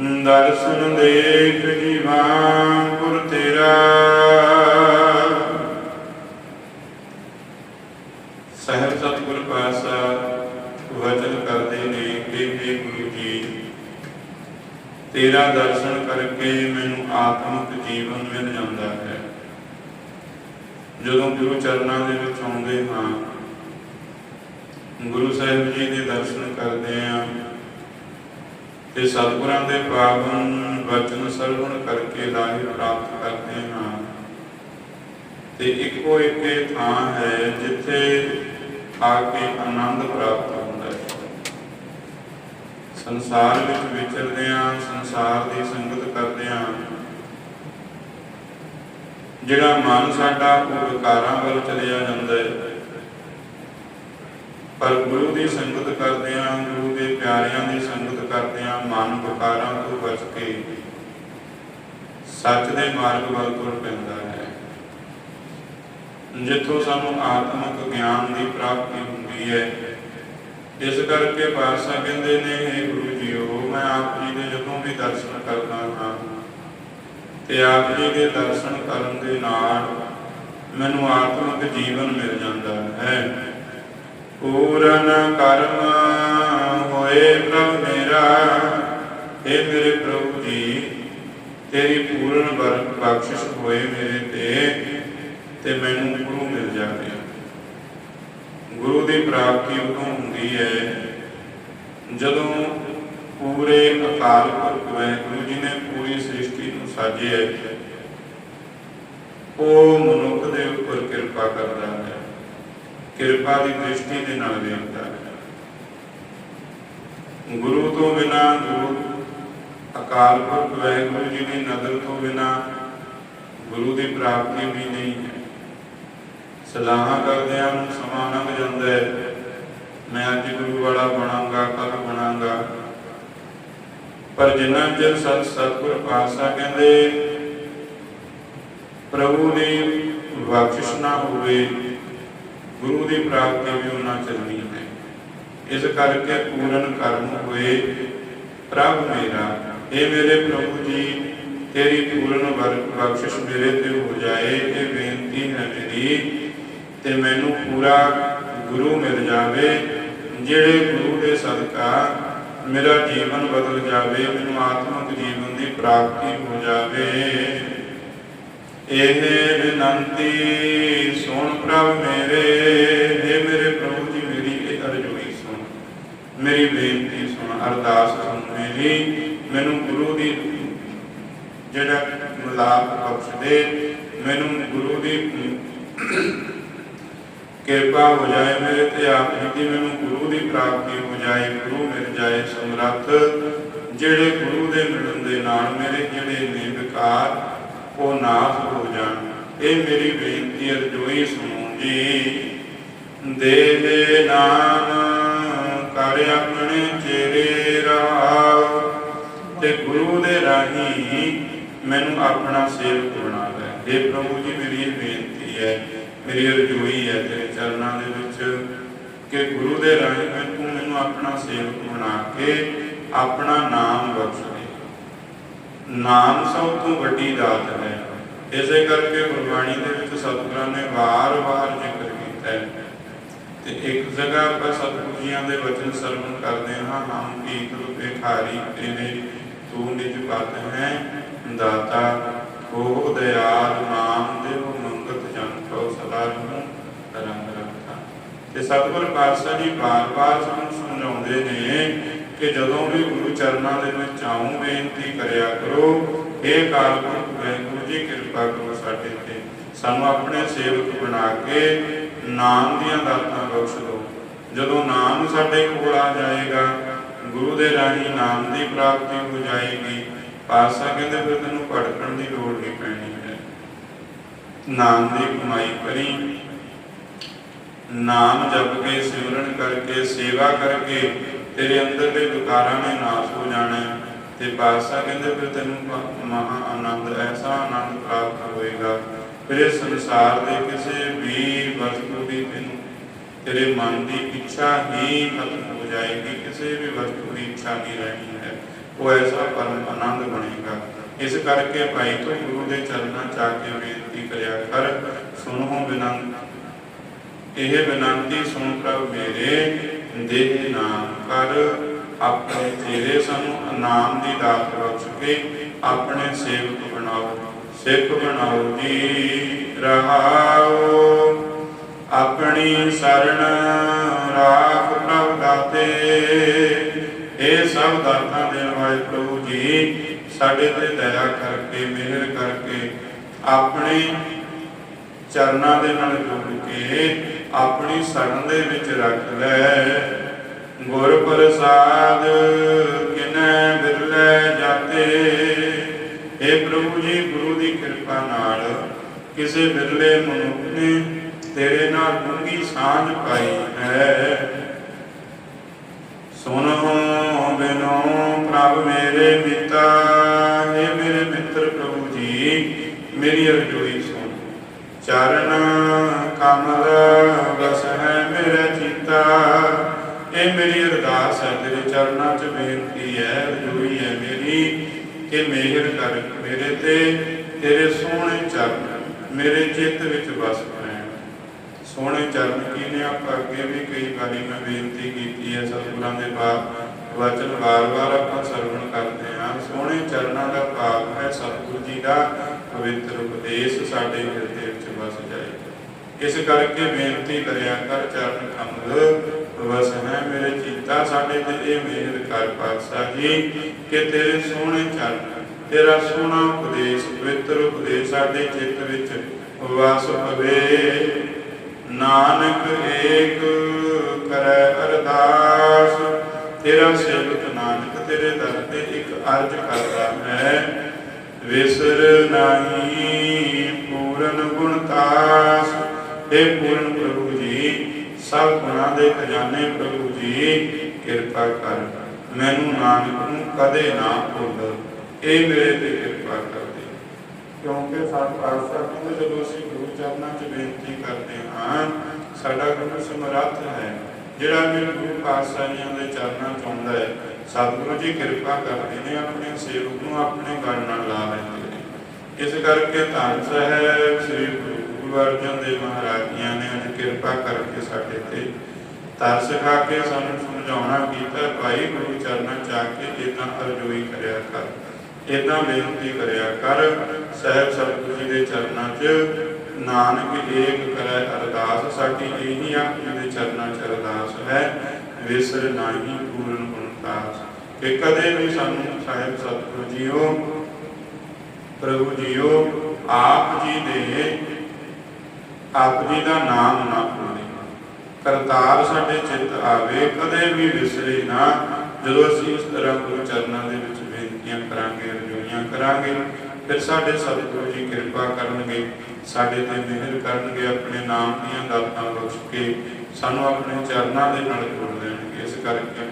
ਦਰਸ਼ਨ ਦੇਖ ਜੀਵਾਂ ਪੁਰ ਤੇਰਾ। ਸਹਿਬ ਸਤਿਗੁਰ ਪਾਤਸ਼ਾਹ, ਵਚਨ ਕਰਦੇ ਨੇ ਕਿ हे ਗੁਰੂ ਜੀ, ਤੇਰਾ ਦਰਸ਼ਨ ਕਰਕੇ ਮੈਨੂੰ ਆਤਮਿਕ ਜੀਵਨ ਮਿਲ ਜਾਂਦਾ ਹੈ। ਜਦੋਂ ਗੁਰੂ ਚਰਨਾਂ ਦੇ ਵਿੱਚ ਆਉਂਦੇ ਹਾਂ, ਗੁਰੂ ਸਾਹਿਬ ਜੀ ਦੇ ਦਰਸ਼ਨ ਕਰਦੇ ਹਾਂ ਤੇ ਸਤਿਗੁਰਾਂ ਦੇ ਪਾਵਨ ਵਚਨ ਸਰਵਣ ਕਰਕੇ ਲਾਹੀ ਪ੍ਰਾਪਤ ਕਰਦੇ ਹਾਂ। ਤੇ ਇੱਕੋ ਇੱਕ ਥਾਂ ਹੈ ਜਿੱਥੇ ਆ ਕੇ ਆਨੰਦ ਪ੍ਰਾਪਤ ਹੁੰਦਾ ਹੈ। ਸੰਸਾਰ ਵਿੱਚ ਵਿਚਰਦੇ ਹਾਂ, ਸੰਸਾਰ ਦੀ ਸੰਗਤ ਕਰਦੇ ਹਾਂ। ਜਿਹੜਾ ਮਨ ਸਾਡਾ ਉਹ ਵਿਕਾਰਾਂ ਵੱਲ ਚਲਿਆ ਜਾਂਦਾ ਹੈ। ਪਰ ਗੁਰੂ ਦੀ ਸੰਗਤ ਕਰਦਿਆਂ ਗੁਰੂ ਦੇ ਪਿਆਰਿਆਂ ਦੀ ਸੰਗਤ ਕਰਦਿਆਂ ਮਨ ਵਿਕਾਰਾਂ ਤੋਂ ਬਚ ਕੇ ਸੱਚ ਦੇ ਮਾਰਗ ਵੱਲ ਤੁਰ ਪੈਂਦਾ ਹੈ। ਜਿੱਥੋਂ ਸਾਨੂੰ ਆਤਮਿਕ ਗਿਆਨ ਦੀ ਪ੍ਰਾਪਤੀ ਹੁੰਦੀ ਹੈ, ਇਸ ਕਰਕੇ ਪਾਤਸ਼ਾਹ ਕਹਿੰਦੇ ਨੇ हे ਗੁਰੂ ਜੀਓ, ਮੈਂ ਆਪ ਜੀ ਦੇ ਜਦੋਂ ਵੀ ਦਰਸ਼ਨ ਕਰਦਾ ਹਾਂ ਤੇ ਆਪ ਜੀ ਦੇ ਦਰਸ਼ਨ ਕਰਨ ਦੇ ਨਾਲ ਮੈਨੂੰ ਆਤਮਿਕ ਜੀਵਨ ਮਿਲ ਜਾਂਦਾ ਹੈ। ਪੂਰਨ ਕਰਮ ਹੋਏ ਪ੍ਰਭ ਮੇਰਾ। हे ਮੇਰੇ ਪ੍ਰਭੂ ਜੀ, ਤੇਰੀ ਪੂਰਨ ਬਖਸ਼ਿਸ਼ ਹੋਏ ਮੇਰੇ ਤੇ ਤੇ ਮੈਨੂੰ ਗੁਰੂ ਮਿਲ ਜਾਵੇ ਗੁਰੂ ਦੀ ਪ੍ਰਾਪਤੀ ਉਦੋਂ ਹੁੰਦੀ ਹੈ ਜਦੋਂ ਪੂਰੇ ਅਕਾਲ ਪੁਰਖ ਵਾਹਿਗੁਰੂ ਜੀ ਨੇ ਪੂਰੀ ਸ੍ਰਿਸ਼ਟੀ ਨੂੰ ਸਾਜਿਆ। ਉਹ ਮਨੁੱਖ ਦੇ ਉੱਪਰ ਕਿਰਪਾ ਕਰਦਾ ਹੈ। ਕਿਰਪਾ ਦੀ ਦ੍ਰਿਸ਼ਟੀ ਦੇ ਨਾਲ ਵੇਖਦਾ ਹੈ। ਗੁਰੂ ਤੋਂ ਬਿਨਾ ਗੁਰੂ ਅਕਾਲ ਪੁਰਖ ਵਾਹਿਗੁਰੂ ਜੀ ਦੀ ਨਜ਼ਰ ਤੋਂ ਬਿਨਾ ਗੁਰੂ ਦੀ ਪ੍ਰਾਪਤੀ ਵੀ ਨਹੀਂ ਹੈ। ਸਲਾਹਾਂ ਕਰਦਿਆਂ ਨੂੰ ਸਮਾਂ ਲੰਘ ਜਾਂਦਾ ਹੈ। ਮੈਂ ਅੱਜ ਗੁਰੂ ਵਾਲਾ ਬਣਾਂਗਾ ਕੱਲ ਬਣਾਂਗਾ। ਪਰ ਜਿੰਨਾ ਚਿਰ ਸਤ ਸਤਿਗੁਰ ਪਾਤਸ਼ਾਹ ਕਹਿੰਦੇ, ਪ੍ਰਭੂ ਦੀ ਬਖਸ਼ਿਸ਼ ਨਾ ਹੋਵੇ ਗੁਰੂ ਦੀ ਪ੍ਰਾਪਤੀ ਵੀ ਉਹਨਾਂ ਚੱਲਣੀ ਹੈ। ਇਸ ਕਰਕੇ ਪੂਰਨ ਕਰਮ ਹੋਏ। ਪ੍ਰਭ ਮੇਰਾ ਇਹ ਮੇਰੇ ਪ੍ਰਭੂ ਜੀ, ਤੇਰੀ ਪੂਰਨ ਬਖਸ਼ਿਸ਼ ਮੇਰੇ ਤੇ ਹੋ ਜਾਏ, ਇਹ ਬੇਨਤੀ ਹੈ ਮੇਰੀ, ਤੇ ਮੈਨੂੰ ਪੂਰਾ ਗੁਰੂ ਮਿਲ ਜਾਵੇ, ਜਿਹੜੇ ਗੁਰੂ ਦੇ ਸਦਕਾ ਮੇਰਾ ਜੀਵਨ ਬਦਲ ਜਾਵੇ, ਮੈਨੂੰ ਆਤਮਿਕ ਜੀਵਨ ਦੀ ਪ੍ਰਾਪਤੀ ਹੋ ਜਾਵੇ। ਇਹ ਬੇਨੰਤੀ, ਸੁਣ ਪ੍ਰਭ ਮੇਰੇ हे ਮੇਰੇ ਪ੍ਰਭੂ ਜੀ ਮੇਰੀ ਇਹ ਅਰਜ਼ੋਈ ਸੁਣ। ਮੇਰੀ ਬੇਨਤੀ ਸੁਣ, ਅਰਦਾਸ ਸੁਣ ਮੇਰੀ, ਮੈਨੂੰ ਗੁਰੂ ਦੀ ਜਿਹੜਾ ਮਲਾਪ ਬਖਸ਼ ਦੇ, ਮੈਨੂੰ ਗੁਰੂ ਦੀ ਕਿਰਪਾ ਹੋ ਜਾਏ ਮੇਰੇ ਤੇ ਆਪ ਜੀ ਦੀ, ਮੈਨੂੰ ਗੁਰੂ ਦੀ ਪ੍ਰਾਪਤੀ ਹੋ ਜਾਏ, ਗੁਰੂ ਮਿਲ ਜਾਏ ਸਮਰੱਥ। ਜਿਹੜੇ ਗੁਰੂ ਦੇ ਮਿਲਣ ਦੇ ਨਾਲ ਮੇਰੇ ਜਿਹੜੇ ਨੇ ਵਿਕਾਰ ਉਹ ਨਾਸ਼ ਹੋ ਜਾਣ। ਇਹ ਮੇਰੀ ਬੇਨਤੀ ਅਰਜ਼ੋਈ ਸੁਣੋ ਜੀ ਦੇ। ਦੇ ਨਾਮ ਕਰ ਆਪਣੇ ਚੇਰੇ ਰਾਹ। ਤੇ ਗੁਰੂ ਦੇ ਰਾਹੀਂ ਮੈਨੂੰ ਆਪਣਾ ਸੇਵਕ ਬਣਾ ਲੈ। हे ਪ੍ਰਭੂ ਜੀ, ਮੇਰੀ ਇਹ ਬੇਨਤੀ ਹੈ, ਮੇਰੀ ਅਰਜ਼ੋਈ ਹੈ ਤੇਰੇ ਚਰਨਾਂ ਦੇ ਵਿੱਚ ਕਿ ਗੁਰੂ ਦੇ ਰਾਹੀਂ ਮੈਂ ਤੂੰ ਮੈਨੂੰ ਆਪਣਾ ਸੇਵਕ ਬਣਾ ਕੇ ਆਪਣਾ ਨਾਮ ਬਖਸ਼। ਦੇ ਨਾਮ ਸਭ ਤੋਂ ਵੱਡੀ ਦਾਤ ਹੈ। ਇਸੇ ਕਰਕੇ ਗੁਰਬਾਣੀ ਦੇ ਵਿੱਚ ਸਤਿਗੁਰਾਂ ਨੇ ਵਾਰ-ਵਾਰ ਜ਼ਿਕਰ ਕੀਤਾ ਹੈ। ਤੇ ਇੱਕ ਜਗ੍ਹਾ ਆਪਾਂ ਸਤਿਗੁਰੂ ਜੀਆਂ ਦੇ ਵਚਨ ਸਰਵਣ ਕਰਦੇ ਹਾਂ, ਹਮ ਕੀਤ ਭਿਖਾਰੀ ਤੇਰੇ, ਤੂੰ ਨਿਜ ਪਤ ਹੈ, ਦਾਤਾ, ਹੋ ਦਇਆਲ ਨਾਮ ਦੇਵ ਮੰਗਤ ਜਨ ਕੋ ਸਦਾ ਰਹੂੰ, ਰੰਗ ਰੱਖਾ ਤੇ ਸਤਿਗੁਰ ਪਾਤਸ਼ਾਹ ਜੀ ਬਾਰ-ਬਾਰ ਸਾਨੂੰ ਸਮਝਾਉਂਦੇ ਨੇ ਕਿ ਜਦੋਂ ਵੀ ਗੁਰੂ ਚਰਨਾਂ ਦੇ ਵਿੱਚ ਆਉਂ, ਬੇਨਤੀ ਕਰਿਆ ਕਰੋ ਇਹ ਕਾਲ ਪੁਰਖ ਜੀ, ਕਿਰਪਾ ਕਰੋ ਸਾਡੇ ਤੇ। ਸਾਨੂੰ ਆਪਣੇ ਸੇਵਕ ਬਣਾ ਕੇ ਨਾਮ ਦੀਆਂ ਦਾਤਾਂ ਬਖਸ਼ ਦਿਓ। ਜਦੋਂ ਨਾਮ ਸਾਡੇ ਕੋਲ ਆ ਜਾਏਗਾ, ਗੁਰੂ ਦੇ ਰਾਹੀਂ ਨਾਮ ਦੀ ਪ੍ਰਾਪਤੀ ਹੋ ਜਾਏਗੀ। ਪਾਸਾ ਕਹਿੰਦੇ ਫਿਰ ਤੈਨੂੰ ਭਟਕਣ ਦੀ ਲੋੜ ਨਹੀਂ ਪੈਣੀ ਹੈ। ਨਾਮ ਦੀ ਕਮਾਈ ਕਰੀ। ਨਾਮ ਜਪ ਕੇ ਸਿਮਰਨ ਕਰਕੇ, ਸੇਵਾ ਕਰਕੇ ਤੇਰੇ ਅੰਦਰ ਦੇ ਵਿਕਾਰਾਂ ਨੇ ਨਾਸ਼ ਹੋ ਜਾਣਾ ਤੇ ਬਾਦਸ਼ਾਹ ਕਹਿੰਦੇ, ਫਿਰ ਤੈਨੂੰ ਮਹਾ ਆਨੰਦ, ਐਸਾ ਆਨੰਦ ਪ੍ਰਾਪਤ ਹੋਏਗਾ ਫਿਰ ਇਸ ਸੰਸਾਰ ਦੇ ਕਿਸੇ ਵੀ ਵਸਤੂ ਦੀ ਤੈਨੂੰ, ਤੇਰੇ ਮਨ ਦੀ ਇੱਛਾ ਹੀ ਖਤਮ ਹੋ ਜਾਏਗੀ। ਕਿਸੇ ਵੀ ਵਸਤੂ ਦੀ ਇੱਛਾ ਨਹੀਂ ਰਹਿਣੀ ਹੈ। ਉਹ ਐਸਾ ਪਰਮ ਆਨੰਦ ਬਣੇਗਾ। ਇਸ ਕਰਕੇ ਭਾਈ, ਤੋਂ ਗੁਰੂ ਦੇ ਚਰਨਾਂ ਚ ਆ ਕੇ ਬੇਨਤੀ ਕਰਿਆ ਕਰ। ਸੁਣੋ ਬਿਨੰਤ, ਇਹ ਬੇਨੰਤੀ ਸੁਣ ਪ੍ਰਭ ਮੇਰੇ ਦੇਹ ਨਾਮ। ਕਰ ਆਪਣੇ ਤੇਰੇ ਸਾਨੂੰ ਇਨਾਮ ਦੀ ਦਾਤ ਬਖਸ਼ ਕੇ ਆਪਣੇ ਸੇਵਕ ਬਣਾਓ, ਸਿੱਖ ਬਣਾਓ, ਜੀ ਰਹਾਓ। ਆਪਣੀ ਸਰਣ ਰਾਖ ਪ੍ਰਭ ਦਾਤੇ। ਇਹ ਸਭ ਦਾਤਾਂ ਦੇਣ ਵਾਲੇ ਪ੍ਰਭੂ ਜੀ, ਸਾਡੇ ਤੇ ਦਇਆ ਕਰਕੇ, ਮਿਹਰ ਕਰਕੇ ਆਪਣੇ ਚਰਨਾਂ ਦੇ ਨਾਲ ਜੁੜ ਕੇ ਆਪਣੀ ਸ਼ਰਨ ਦੇ ਵਿੱਚ ਰੱਖ ਲੈ। ਗੁਰ ਪ੍ਰਸਾਦ ਕਿਨੈ ਬਿਰਲੇ ਜਾਤੇ। ਇਹ ਪ੍ਰਭੂ ਜੀ, ਗੁਰੂ ਦੀ ਕਿਰਪਾ ਨਾਲ ਕਿਸੇ ਬਿਰਲੇ ਮਨੁੱਖ ਨੇ ਤੇਰੇ ਨਾਲ ਡੂੰਗੀ ਸਾਂਝ ਪਾਈ ਹੈ। ਸੁਨੋ ਬਿਨੋ ਪ੍ਰਭ ਮੇਰੇ ਪਿਤਾ ਇਹ ਮੇਰੇ ਮਿੱਤਰ ਪ੍ਰਭੂ ਜੀ, ਮੇਰੀ ਅਰਜ਼ੋਈ ਸੁਣ। ਚਰਨ ਕਮਲ ਬਸ ਹੈ ਮੇਰਾ ਚੀਤਾ। ਇਹ ਮੇਰੀ ਅਰਦਾਸ ਹੈ, ਤੇਰੇ ਚਰਨਾਂ 'ਚ ਬੇਨਤੀ ਹੈ ਅਰਜ਼ੋਈ ਹੈ ਮੇਰੀ ਕਿ ਮਿਹਰ ਕਰ ਮੇਰੇ ਤੇ, ਤੇਰੇ ਸੋਹਣੇ ਚਰਨ ਮੇਰੇ ਚਿੱਤ ਵਿੱਚ ਵਸ ਪੈਣ ਸੋਹਣੇ ਚਰਨ ਕੀ ਨੇ ਆਪਾਂ ਅੱਗੇ ਵੀ ਕਈ ਵਾਰੀ ਮੈਂ ਬੇਨਤੀ ਕੀਤੀ ਹੈ, ਸਤਿਗੁਰਾਂ ਦੇ ਬਾਪ ਵਚਨ ਵਾਰ-ਵਾਰ ਆਪਾਂ ਸਰਵਣ ਕਰਦੇ ਹਾਂ। ਸੋਹਣੇ ਚਰਨਾਂ ਦਾ ਭਾਵ ਹੈ, ਸਤਿਗੁਰੂ ਜੀ ਦਾ ਪਵਿੱਤਰ ਉਪਦੇਸ਼ ਸਾਡੇ ਹਿਰਦੇ ਵਿੱਚ ਵਸ ਜਾਏ। ਇਸ ਕਰਕੇ ਬੇਨਤੀ ਕਰਿਆ ਕਰ, ਚਰਨ ਕਮਲ ਵਸ ਹੈ ਮੇਰੇ ਚੀਤਾ ਸਾਡੇ ਤੇ ਇਹ ਮਿਹਰ ਕਰ ਪਾਤਸ਼ਾਹ ਜੀ ਕਿ ਤੇਰੇ ਸੋਹਣੇ ਚਰਨ, ਤੇਰਾ ਸੋਹਣਾ ਉਪਦੇਸ਼, ਪਵਿੱਤਰ ਉਪਦੇਸ਼ ਸਾਡੇ ਚਿੱਤ ਵਿੱਚ ਵਸ ਪਵੇ। ਨਾਨਕ ਏਕ ਕਰੈ ਅਰਦਾਸ, ਤੇਰਾ ਸੇਵਕ ਨਾਨਕ ਤੇਰੇ ਦਰ ਤੇ ਇੱਕ ਅਰਜ ਕਰਦਾ ਹੈ। ਵਿਸਰ ਨਹੀਂ ਪੂਰਨ ਗੁਣਤਾਸ ਇਹ ਪੂਰਨ ਪ੍ਰਭੂ ਜੀ ਸਭ ਗੁਣਾਂ ਦੇ ਖਜ਼ਾਨੇ ਪ੍ਰਭੂ ਜੀ, ਕਿਰਪਾ ਕਰ। ਮੈਨੂੰ ਨਾਨਕ ਨੂੰ ਕਦੇ ਨਾ ਭੁੱਲ। ਇਹ ਮੇਰੇ ਤੇ ਕਿਰਪਾ ਕਰ ਦੇ ਕਿਉਂਕਿ ਸਾਡਾ ਪਾਸਾ ਕਹਿੰਦੇ ਜਦੋਂ ਅਸੀਂ ਗੁਰੂ ਚਰਨਾਂ 'ਚ ਬੇਨਤੀ ਕਰਦੇ ਹਾਂ, ਸਾਡਾ ਗੁਰੂ ਸਮਰੱਥ ਹੈ। ਜਿਹੜਾ ਮੇਰੇ ਗੁਰੂ ਜੀ ਦੇ ਚਰਨਾਂ 'ਚ ਆਉਂਦਾ ਹੈ, ਸਤਿਗੁਰੂ ਜੀ ਕਿਰਪਾ ਕਰਦੇ ਨੇ, ਆਪਣੇ ਸੇਵਕ ਨੂੰ ਆਪਣੇ ਗਲ ਨਾਲ ਲਾ ਲੈਂਦੇ ਇਸ ਕਰਕੇ ਧੰਨ ਸਾਹਿਬ ਸ੍ਰੀ ਗੁਰੂ ਗੁਰੂ ਅਰਜਨ ਦੇਵ ਮਹਾਰਾਜ ਜੀਆਂ ਨੇ ਅੱਜ ਕਿਰਪਾ ਕਰਕੇ ਸਾਡੇ ਤੇ ਤਰਸ ਖਾ ਕੇ ਸਾਨੂੰ ਸਮਝਾਉਣਾ ਕੀਤਾ, ਭਾਈ ਗੁਰੂ ਚਰਨਾਂ 'ਚ ਆ ਕੇ ਇਦਾਂ ਅਰਜ਼ੋਈ ਕਰਿਆ ਕਰ ਇਦਾਂ ਬੇਨਤੀ ਕਰਿਆ ਕਰ, ਸਹਿਬ ਸਤਿਗੁਰੂ ਜੀ ਦੇ ਚਰਨਾਂ 'ਚ ਨਾਨਕ ਏਕ ਕਰੈ ਅਰਦਾਸ, ਸਾਡੀ ਇਹੀ ਆਪ ਦੇ ਚਰਨਾਂ 'ਚ ਅਰਦਾਸ ਹੈ, ਵਿਸਰ ਨਾਹੀ ਪੂਰਨ ਗੁਣਤਾਸ। ਕਿ ਕਦੇ ਵੀ ਸਾਨੂੰ ਸਾਹਿਬ ਸਤਿਗੁਰੂ ਜੀਓ, ਪ੍ਰਭੂ ਜੀਓ, ਆਪ ਜੀ ਦੇ ਆਪ ਜੀ ਦਾ ਨਾਮ ਨਾ ਭੁੱਲੇ ਕਰਤਾਰ ਸਾਡੇ ਚਿੱਤ ਆਵੇ, ਕਦੇ ਵੀ ਵਿਸਰੇ ਨਾ। ਜਦੋਂ ਅਸੀਂ ਇਸ ਤਰ੍ਹਾਂ ਗੁਰੂ ਚਰਨਾਂ ਦੇ ਵਿੱਚ ਬੇਨਤੀਆਂ ਕਰਾਂਗੇ, ਰਜੋਈਆਂ ਕਰਾਂਗੇ, ਫਿਰ ਸਾਡੇ ਸਤਿਗੁਰੂ ਜੀ ਕਿਰਪਾ ਕਰਨਗੇ, ਸਾਡੇ ਤੇ ਮਿਹਰ ਕਰਨਗੇ, ਆਪਣੇ ਨਾਮ ਦੀਆਂ ਦਾਤਾਂ ਬਖਸ਼ ਕੇ ਸਾਨੂੰ ਆਪਣੇ ਚਰਨਾਂ ਦੇ ਨਾਲ ਜੋੜ ਦੇਣਗੇ। ਇਸ ਕਰਕੇ